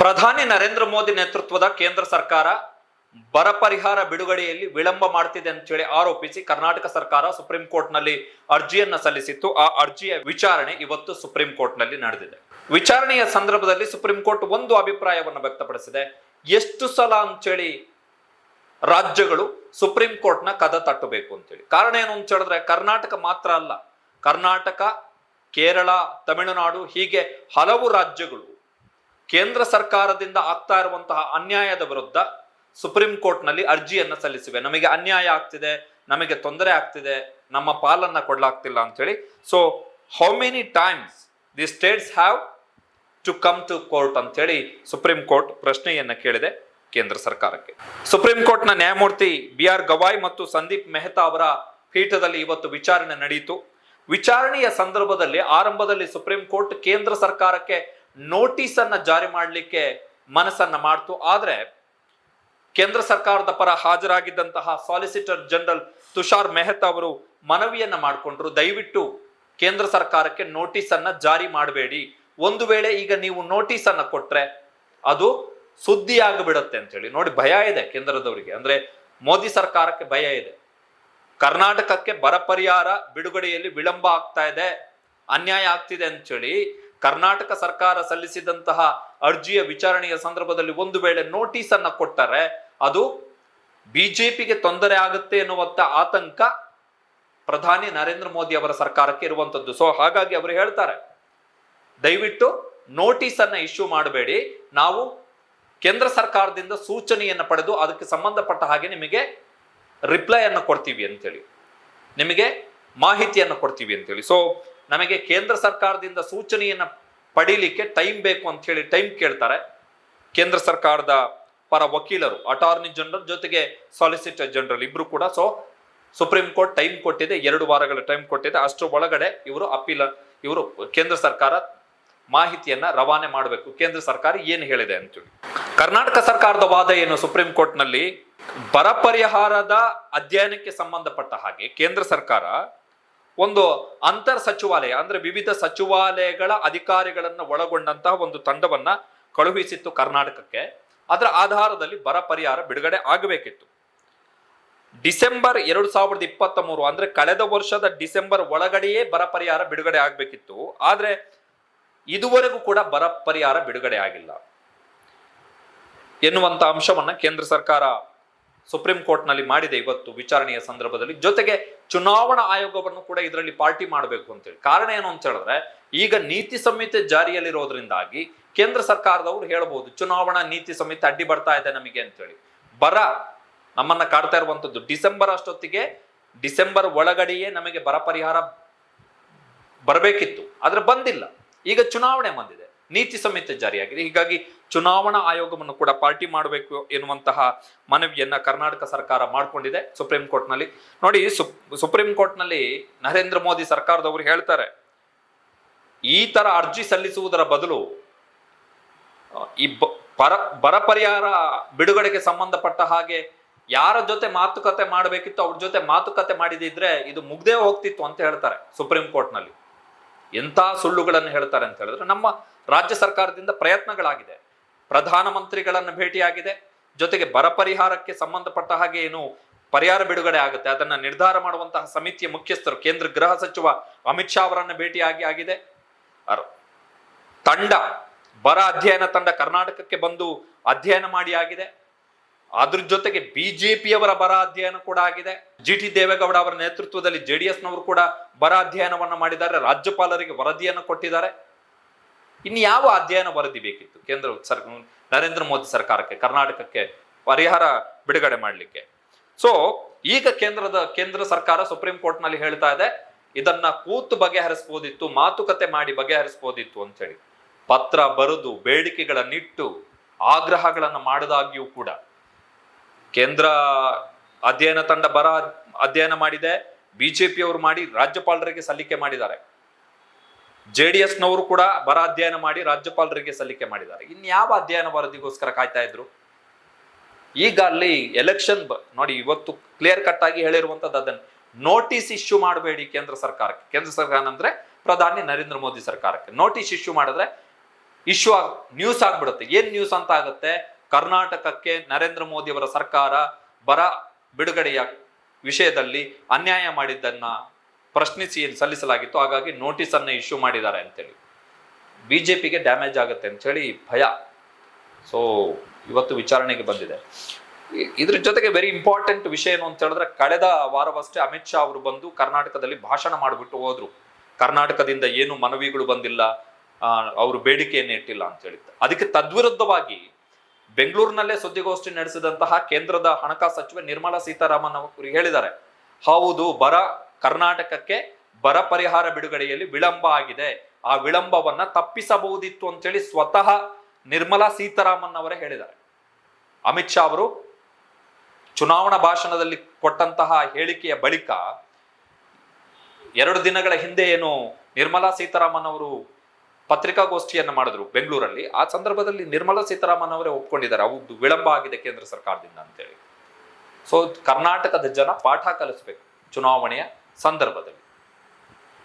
ಪ್ರಧಾನಿ ನರೇಂದ್ರ ಮೋದಿ ನೇತೃತ್ವದ ಕೇಂದ್ರ ಸರ್ಕಾರ ಬರ ಪರಿಹಾರ ಬಿಡುಗಡೆಯಲ್ಲಿ ವಿಳಂಬ ಮಾಡ್ತಿದೆ ಅಂತೇಳಿ ಆರೋಪಿಸಿ ಕರ್ನಾಟಕ ಸರ್ಕಾರ ಸುಪ್ರೀಂ ಕೋರ್ಟ್ನಲ್ಲಿ ಅರ್ಜಿಯನ್ನ ಸಲ್ಲಿಸಿತ್ತು. ಆ ಅರ್ಜಿಯ ವಿಚಾರಣೆ ಇವತ್ತು ಸುಪ್ರೀಂ ಕೋರ್ಟ್ನಲ್ಲಿ ನಡೆದಿದೆ. ವಿಚಾರಣೆಯ ಸಂದರ್ಭದಲ್ಲಿ ಸುಪ್ರೀಂ ಕೋರ್ಟ್ ಒಂದು ಅಭಿಪ್ರಾಯವನ್ನು ವ್ಯಕ್ತಪಡಿಸಿದೆ. ಎಷ್ಟು ಸಲ ಅಂತೇಳಿ ರಾಜ್ಯಗಳು ಸುಪ್ರೀಂ ಕೋರ್ಟ್ನ ಕದ ತಟ್ಟಬೇಕು ಅಂತೇಳಿ ಕಾರಣ ಏನು ಅಂತ ಹೇಳಿದ್ರೆ ಕರ್ನಾಟಕ ಮಾತ್ರ ಅಲ್ಲ. ಕರ್ನಾಟಕ, ಕೇರಳ, ತಮಿಳುನಾಡು ಹೀಗೆ ಹಲವು ರಾಜ್ಯಗಳು ಕೇಂದ್ರ ಸರ್ಕಾರದಿಂದ ಆಗ್ತಾ ಇರುವಂತಹ ಅನ್ಯಾಯದ ವಿರುದ್ಧ ಸುಪ್ರೀಂ ಕೋರ್ಟ್ನಲ್ಲಿ ಅರ್ಜಿಯನ್ನು ಸಲ್ಲಿಸಿವೆ. ನಮಗೆ ಅನ್ಯಾಯ ಆಗ್ತಿದೆ, ನಮಗೆ ತೊಂದರೆ ಆಗ್ತಿದೆ, ನಮ್ಮ ಪಾಲನ್ನ ಕೊಡ್ಲಾಗ್ತಿಲ್ಲ ಅಂತೇಳಿ. So how many times the states have to come to court ಅಂತೇಳಿ ಸುಪ್ರೀಂ ಕೋರ್ಟ್ ಪ್ರಶ್ನೆಯನ್ನ ಕೇಳಿದೆ ಕೇಂದ್ರ ಸರ್ಕಾರಕ್ಕೆ. ಸುಪ್ರೀಂ ಕೋರ್ಟ್ನ ನ್ಯಾಯಮೂರ್ತಿ ಬಿ ಆರ್ ಗವಾಯ್ ಮತ್ತು ಸಂದೀಪ್ ಮೆಹ್ತಾ ಅವರ ಪೀಠದಲ್ಲಿ ಇವತ್ತು ವಿಚಾರಣೆ ನಡೆಯಿತು ವಿಚಾರಣೆಯ ಸಂದರ್ಭದಲ್ಲಿ ಆರಂಭದಲ್ಲಿ ಸುಪ್ರೀಂ ಕೋರ್ಟ್ ಕೇಂದ್ರ ಸರ್ಕಾರಕ್ಕೆ ನೋಟಿಸ್ ಅನ್ನ ಜಾರಿ ಮಾಡಲಿಕ್ಕೆ ಮನಸ್ಸನ್ನ ಮಾಡ್ತು. ಆದ್ರೆ ಕೇಂದ್ರ ಸರ್ಕಾರದ ಪರ ಹಾಜರಾಗಿದ್ದಂತಹ ಸಾಲಿಸಿಟರ್ ಜನರಲ್ ತುಷಾರ್ ಮೆಹ್ತಾ ಅವರು ಮನವಿಯನ್ನ ಮಾಡಿಕೊಂಡ್ರು. ದಯವಿಟ್ಟು ಕೇಂದ್ರ ಸರ್ಕಾರಕ್ಕೆ ನೋಟಿಸ್ ಅನ್ನ ಜಾರಿ ಮಾಡಬೇಡಿ. ಒಂದು ವೇಳೆ ಈಗ ನೀವು ನೋಟಿಸ್ ಅನ್ನ ಕೊಟ್ರೆ ಅದು ಸುದ್ದಿ ಅಂತ ಹೇಳಿ ನೋಡಿ, ಭಯ ಇದೆ ಕೇಂದ್ರದವರಿಗೆ. ಅಂದ್ರೆ ಮೋದಿ ಸರ್ಕಾರಕ್ಕೆ ಭಯ ಇದೆ. ಕರ್ನಾಟಕಕ್ಕೆ ಬರ ಪರಿಹಾರ ಬಿಡುಗಡೆಯಲ್ಲಿ ವಿಳಂಬ ಆಗ್ತಾ ಇದೆ, ಅನ್ಯಾಯ ಆಗ್ತಿದೆ ಅಂತೇಳಿ ಕರ್ನಾಟಕ ಸರ್ಕಾರ ಸಲ್ಲಿಸಿದಂತಹ ಅರ್ಜಿಯ ವಿಚಾರಣೆಯ ಸಂದರ್ಭದಲ್ಲಿ ಒಂದು ವೇಳೆ ನೋಟಿಸ್ ಅನ್ನ ಕೊಟ್ಟರೆ ಅದು ಬಿಜೆಪಿಗೆ ತೊಂದರೆ ಆಗುತ್ತೆ ಎನ್ನುವಂತ ಆತಂಕ ಪ್ರಧಾನಿ ನರೇಂದ್ರ ಮೋದಿ ಅವರ ಸರ್ಕಾರಕ್ಕೆ ಇರುವಂತದ್ದು. ಸೊ ಹಾಗಾಗಿ ಅವರು ಹೇಳ್ತಾರೆ, ದಯವಿಟ್ಟು ನೋಟಿಸ್ ಅನ್ನ ಇಶ್ಯೂ ಮಾಡಬೇಡಿ. ನಾವು ಕೇಂದ್ರ ಸರ್ಕಾರದಿಂದ ಸೂಚನೆಯನ್ನು ಪಡೆದು ಅದಕ್ಕೆ ಸಂಬಂಧಪಟ್ಟ ಹಾಗೆ ನಿಮಗೆ ರಿಪ್ಲೈ ಅನ್ನು ಕೊಡ್ತೀವಿ ಅಂತೇಳಿ ನಿಮಗೆ ಮಾಹಿತಿಯನ್ನು ಕೊಡ್ತೀವಿ ಅಂತೇಳಿ ಸೊ ನಮಗೆ ಕೇಂದ್ರ ಸರ್ಕಾರದಿಂದ ಸೂಚನೆಯನ್ನ ಪಡೀಲಿಕ್ಕೆ ಟೈಮ್ ಬೇಕು ಅಂತ ಹೇಳಿ ಟೈಮ್ ಕೇಳ್ತಾರೆ. ಕೇಂದ್ರ ಸರ್ಕಾರದ ಪರ ವಕೀಲರು ಅಟಾರ್ನಿ ಜನರಲ್ ಜೊತೆಗೆ ಸಾಲಿಸಿಟರ್ ಜನರಲ್ ಇಬ್ರು ಕೂಡ. ಸೊ ಸುಪ್ರೀಂ ಕೋರ್ಟ್ ಟೈಮ್ ಕೊಟ್ಟಿದೆ, ಎರಡು ವಾರಗಳ ಟೈಮ್ ಕೊಟ್ಟಿದೆ. ಅಷ್ಟರ ಒಳಗಡೆ ಇವರು ಅಪೀಲ, ಇವರು ಕೇಂದ್ರ ಸರ್ಕಾರ ಮಾಹಿತಿಯನ್ನ ರವಾನೆ ಮಾಡಬೇಕು. ಕೇಂದ್ರ ಸರ್ಕಾರ ಏನು ಹೇಳಿದೆ ಅಂತೇಳಿ. ಕರ್ನಾಟಕ ಸರ್ಕಾರದ ವಾದ ಏನು ಸುಪ್ರೀಂ ಕೋರ್ಟ್ನಲ್ಲಿ ಬರ ಪರಿಹಾರದ ಅಧ್ಯಯನಕ್ಕೆ ಸಂಬಂಧಪಟ್ಟ ಹಾಗೆ ಕೇಂದ್ರ ಸರ್ಕಾರ ಒಂದು ಅಂತರ್ ಸಚಿವಾಲಯ, ಅಂದ್ರೆ ವಿವಿಧ ಸಚಿವಾಲಯಗಳ ಅಧಿಕಾರಿಗಳನ್ನ ಒಳಗೊಂಡಂತಹ ಒಂದು ತಂಡವನ್ನ ಕಳುಹಿಸಿತ್ತು ಕರ್ನಾಟಕಕ್ಕೆ. ಅದರ ಆಧಾರದಲ್ಲಿ ಬರ ಪರಿಹಾರ ಬಿಡುಗಡೆ ಆಗಬೇಕಿತ್ತು. ಡಿಸೆಂಬರ್ ಎರಡು ಸಾವಿರದ ಇಪ್ಪತ್ತ ಮೂರು ಅಂದ್ರೆ ಕಳೆದ ವರ್ಷದ ಡಿಸೆಂಬರ್ ಒಳಗಡೆಯೇ ಬರ ಪರಿಹಾರ ಬಿಡುಗಡೆ ಆಗಬೇಕಿತ್ತು. ಆದ್ರೆ ಇದುವರೆಗೂ ಕೂಡ ಬರ ಪರಿಹಾರ ಬಿಡುಗಡೆ ಆಗಿಲ್ಲ. ಎನ್ನುವಂತ ಅಂಶವನ್ನ ಕೇಂದ್ರ ಸರ್ಕಾರ ಸುಪ್ರೀಂ ಕೋರ್ಟ್ನಲ್ಲಿ ಮಾಡಿದೆ ಇವತ್ತು ವಿಚಾರಣೆಯ ಸಂದರ್ಭದಲ್ಲಿ ಜೊತೆಗೆ ಚುನಾವಣಾ ಆಯೋಗವನ್ನು ಕೂಡ ಇದರಲ್ಲಿ ಪಾರ್ಟಿ ಮಾಡಬೇಕು ಅಂತೇಳಿ. ಕಾರಣ ಏನು ಅಂತ ಹೇಳಿದ್ರೆ, ಈಗ ನೀತಿ ಸಂಹಿತೆ ಜಾರಿಯಲ್ಲಿರೋದ್ರಿಂದಾಗಿ ಕೇಂದ್ರ ಸರ್ಕಾರದವರು ಹೇಳ್ಬೋದು, ಚುನಾವಣಾ ನೀತಿ ಸಂಹಿತೆ ಅಡ್ಡಿ ಬರ್ತಾ ಇದೆ ನಮಗೆ ಅಂತೇಳಿ. ಬರ, ನಮ್ಮನ್ನ ಕಾಡ್ತಾ ಇರುವಂತದ್ದು ಡಿಸೆಂಬರ್ ಅಷ್ಟೊತ್ತಿಗೆ, ಡಿಸೆಂಬರ್ ಒಳಗಡೆಯೇ ನಮಗೆ ಬರ ಪರಿಹಾರ ಬರಬೇಕಿತ್ತು. ಆದ್ರೆ ಬಂದಿಲ್ಲ. ಈಗ ಚುನಾವಣೆ ಬಂದಿದೆ. ನೀತಿ ಸಂಹಿತೆ ಜಾರಿಯಾಗಿದೆ. ಹೀಗಾಗಿ ಚುನಾವಣಾ ಆಯೋಗವನ್ನು ಕೂಡ ಪಾರ್ಟಿ ಮಾಡಬೇಕು ಎನ್ನುವಂತಹ ಮನವಿಯನ್ನ ಕರ್ನಾಟಕ ಸರ್ಕಾರ ಮಾಡಿಕೊಂಡಿದೆ ಸುಪ್ರೀಂ ಕೋರ್ಟ್ನಲ್ಲಿ. ನೋಡಿ ಸುಪ್ ಸುಪ್ರೀಂ ಕೋರ್ಟ್ನಲ್ಲಿ ನರೇಂದ್ರ ಮೋದಿ ಸರ್ಕಾರದವರು ಹೇಳ್ತಾರೆ, ಈ ತರ ಅರ್ಜಿ ಸಲ್ಲಿಸುವುದರ ಬದಲು, ಈ ಬರ ಬರ ಪರಿಹಾರ ಬಿಡುಗಡೆಗೆ ಸಂಬಂಧಪಟ್ಟ ಹಾಗೆ ಯಾರ ಜೊತೆ ಮಾತುಕತೆ ಮಾಡಬೇಕಿತ್ತು ಅವ್ರ ಜೊತೆ ಮಾತುಕತೆ ಮಾಡಿದಿದ್ರೆ ಇದು ಮುಗ್ದೇ ಹೋಗ್ತಿತ್ತು ಅಂತ ಹೇಳ್ತಾರೆ ಸುಪ್ರೀಂ ಕೋರ್ಟ್ನಲ್ಲಿ. ಎಂಥ ಸುಳ್ಳುಗಳನ್ನು ಹೇಳ್ತಾರೆ ಅಂತ ಹೇಳಿದ್ರೆ ನಮ್ಮ ರಾಜ್ಯ ಸರ್ಕಾರದಿಂದ ಪ್ರಯತ್ನಗಳಾಗಿದೆ. ಪ್ರಧಾನಮಂತ್ರಿಗಳನ್ನು ಭೇಟಿಯಾಗಿದೆ. ಜೊತೆಗೆ ಬರ ಪರಿಹಾರಕ್ಕೆ ಸಂಬಂಧಪಟ್ಟ ಹಾಗೆ ಏನು ಪರಿಹಾರ ಬಿಡುಗಡೆ ಆಗುತ್ತೆ. ಅದನ್ನ ನಿರ್ಧಾರ ಮಾಡುವಂತಹ ಸಮಿತಿಯ ಮುಖ್ಯಸ್ಥರು, ಕೇಂದ್ರ ಗೃಹ ಸಚಿವ ಅಮಿತ್ ಶಾ ಅವರನ್ನು ಭೇಟಿಯಾಗಿ ಆಗಿದೆ. ತಂಡ, ಬರ ಅಧ್ಯಯನ ತಂಡ ಕರ್ನಾಟಕಕ್ಕೆ ಬಂದು ಅಧ್ಯಯನ ಮಾಡಿ ಆಗಿದೆ. ಅದ್ರ ಜೊತೆಗೆ ಬಿಜೆಪಿಯವರ ಬರ ಅಧ್ಯಯನ ಕೂಡ ಆಗಿದೆ. ಜಿ ಟಿ ದೇವೇಗೌಡ ಅವರ ನೇತೃತ್ವದಲ್ಲಿ ಜೆ ಡಿ ಎಸ್ನವರು ಕೂಡ ಬರ ಅಧ್ಯಯನವನ್ನು ಮಾಡಿದ್ದಾರೆ. ರಾಜ್ಯಪಾಲರಿಗೆ ವರದಿಯನ್ನು ಕೊಟ್ಟಿದ್ದಾರೆ. ಇನ್ನು ಯಾವ ಅಧ್ಯಯನ ವರದಿ ಬೇಕಿತ್ತು? ಕೇಂದ್ರ ಸರ್ ನರೇಂದ್ರ ಮೋದಿ ಸರ್ಕಾರಕ್ಕೆ, ಕರ್ನಾಟಕಕ್ಕೆ ಪರಿಹಾರ ಬಿಡುಗಡೆ ಮಾಡಲಿಕ್ಕೆ. ಸೊ ಈಗ ಕೇಂದ್ರದ, ಕೇಂದ್ರ ಸರ್ಕಾರ ಸುಪ್ರೀಂ ಕೋರ್ಟ್ನಲ್ಲಿ ಹೇಳ್ತಾ ಇದೆ, ಇದನ್ನ ಕೂತು ಬಗೆಹರಿಸಬಹುದಿತ್ತು ಮಾತುಕತೆ ಮಾಡಿ ಬಗೆಹರಿಸಬಹುದಿತ್ತು ಅಂತ ಹೇಳಿ. ಪತ್ರ ಬರೆದು, ಬೇಡಿಕೆಗಳನ್ನಿಟ್ಟು, ಆಗ್ರಹಗಳನ್ನು ಮಾಡಿದಾಗ್ಯೂ ಕೂಡ ಕೇಂದ್ರ ಅಧ್ಯಯನ ತಂಡ ಬರ ಅಧ್ಯಯನ ಮಾಡಿದೆ. ಬಿಜೆಪಿಯವರು ಮಾಡಿ ರಾಜ್ಯಪಾಲರಿಗೆ ಸಲ್ಲಿಕೆ ಮಾಡಿದ್ದಾರೆ. ಜೆ ಡಿ ಎಸ್ನವರು ಕೂಡ ಬರ ಅಧ್ಯಯನ ಮಾಡಿ ರಾಜ್ಯಪಾಲರಿಗೆ ಸಲ್ಲಿಕೆ ಮಾಡಿದ್ದಾರೆ. ಇನ್ಯಾವ ಅಧ್ಯಯನ ವರದಿಗೋಸ್ಕರ ಕಾಯ್ತಾ ಇದ್ರು? ಈಗ ಅಲ್ಲಿ ಎಲೆಕ್ಷನ್ ನೋಡಿ ಇವತ್ತು ಕ್ಲಿಯರ್ ಕಟ್ ಆಗಿ ಹೇಳಿರುವಂತದ್ದು ಅದನ್ನ. ನೋಟಿಸ್ ಇಶ್ಯೂ ಮಾಡಬೇಡಿ ಕೇಂದ್ರ ಸರ್ಕಾರಕ್ಕೆ. ಕೇಂದ್ರ ಸರ್ಕಾರ ಅಂದ್ರೆ ಪ್ರಧಾನಿ ನರೇಂದ್ರ ಮೋದಿ ಸರ್ಕಾರಕ್ಕೆ. ನೋಟಿಸ್ ಇಶ್ಯೂ ಮಾಡಿದ್ರೆ ಇಶ್ಯೂ ಆಗ್, ನ್ಯೂಸ್ ಆಗ್ಬಿಡುತ್ತೆ. ಏನ್ ನ್ಯೂಸ್ ಅಂತ ಆಗುತ್ತೆ? ಕರ್ನಾಟಕಕ್ಕೆ ನರೇಂದ್ರ ಮೋದಿಯವರ ಸರ್ಕಾರ ಬರ ಬಿಡುಗಡೆಯ ವಿಷಯದಲ್ಲಿ ಅನ್ಯಾಯ ಮಾಡಿದ್ದನ್ನ ಪ್ರಶ್ನಿಸಿ ಸಲ್ಲಿಸಲಾಗಿತ್ತು. ಹಾಗಾಗಿ ನೋಟಿಸ್ ಅನ್ನ ಇಶ್ಯೂ ಮಾಡಿದ್ದಾರೆ ಅಂತೇಳಿ. ಬಿಜೆಪಿಗೆ ಡ್ಯಾಮೇಜ್ ಆಗುತ್ತೆ ಅಂತೇಳಿ ಭಯ. ಸೊ ಇವತ್ತು ವಿಚಾರಣೆಗೆ ಬಂದಿದೆ. ಇದ್ರ ಜೊತೆಗೆ ವೆರಿ ಇಂಪಾರ್ಟೆಂಟ್ ವಿಷಯ ಏನು ಅಂತ ಹೇಳಿದ್ರೆ ಕಳೆದ ವಾರವಷ್ಟೇ ಅಮಿತ್ ಶಾ ಅವರು ಬಂದು ಕರ್ನಾಟಕದಲ್ಲಿ ಭಾಷಣ ಮಾಡಿಬಿಟ್ಟು ಹೋದ್ರು. ಕರ್ನಾಟಕದಿಂದ ಏನು ಮನವಿಗಳು ಬಂದಿಲ್ಲ ಅವರು ಬೇಡಿಕೆಯನ್ನು ಇಟ್ಟಿಲ್ಲ ಅಂತ ಹೇಳಿದ್ದ. ಅದಕ್ಕೆ ತದ್ವಿರುದ್ಧವಾಗಿ ಬೆಂಗಳೂರಿನಲ್ಲೇ ಸುದ್ದಿಗೋಷ್ಠಿ ನಡೆಸಿದಂತಹ ಕೇಂದ್ರದ ಹಣಕಾಸು ಸಚಿವೆ ನಿರ್ಮಲಾ ಸೀತಾರಾಮನ್ ಅವರು ಹೇಳಿದ್ದಾರೆ. ಹೌದು, ಬರ ಕರ್ನಾಟಕಕ್ಕೆ ಬರ ಪರಿಹಾರ ಬಿಡುಗಡೆಯಲ್ಲಿ ವಿಳಂಬ ಆಗಿದೆ. ಆ ವಿಳಂಬವನ್ನ ತಪ್ಪಿಸಬಹುದಿತ್ತು ಅಂತೇಳಿ ಸ್ವತಃ ನಿರ್ಮಲಾ ಸೀತಾರಾಮನ್ ಅವರೇ ಹೇಳಿದ್ದಾರೆ. ಅಮಿತ್ ಶಾ ಅವರು ಚುನಾವಣಾ ಭಾಷಣದಲ್ಲಿ ಕೊಟ್ಟಂತಹ ಹೇಳಿಕೆಯ ಬಳಿಕ ಎರಡು ದಿನಗಳ ಹಿಂದೆ ಏನು ನಿರ್ಮಲಾ ಸೀತಾರಾಮನ್ ಅವರು ಪತ್ರಿಕಾಗೋಷ್ಠಿಯನ್ನು ಮಾಡಿದ್ರು ಬೆಂಗಳೂರಲ್ಲಿ. ಆ ಸಂದರ್ಭದಲ್ಲಿ ನಿರ್ಮಲಾ ಸೀತಾರಾಮನ್ ಅವರೇ ಒಪ್ಕೊಂಡಿದ್ದಾರೆ. ಅವು ವಿಳಂಬ ಆಗಿದೆ ಕೇಂದ್ರ ಸರ್ಕಾರದಿಂದ ಅಂತೇಳಿ. ಸೊ ಕರ್ನಾಟಕದ ಜನ ಪಾಠ ಕಲಿಸ್ಬೇಕು ಚುನಾವಣೆಯ ಸಂದರ್ಭದಲ್ಲಿ.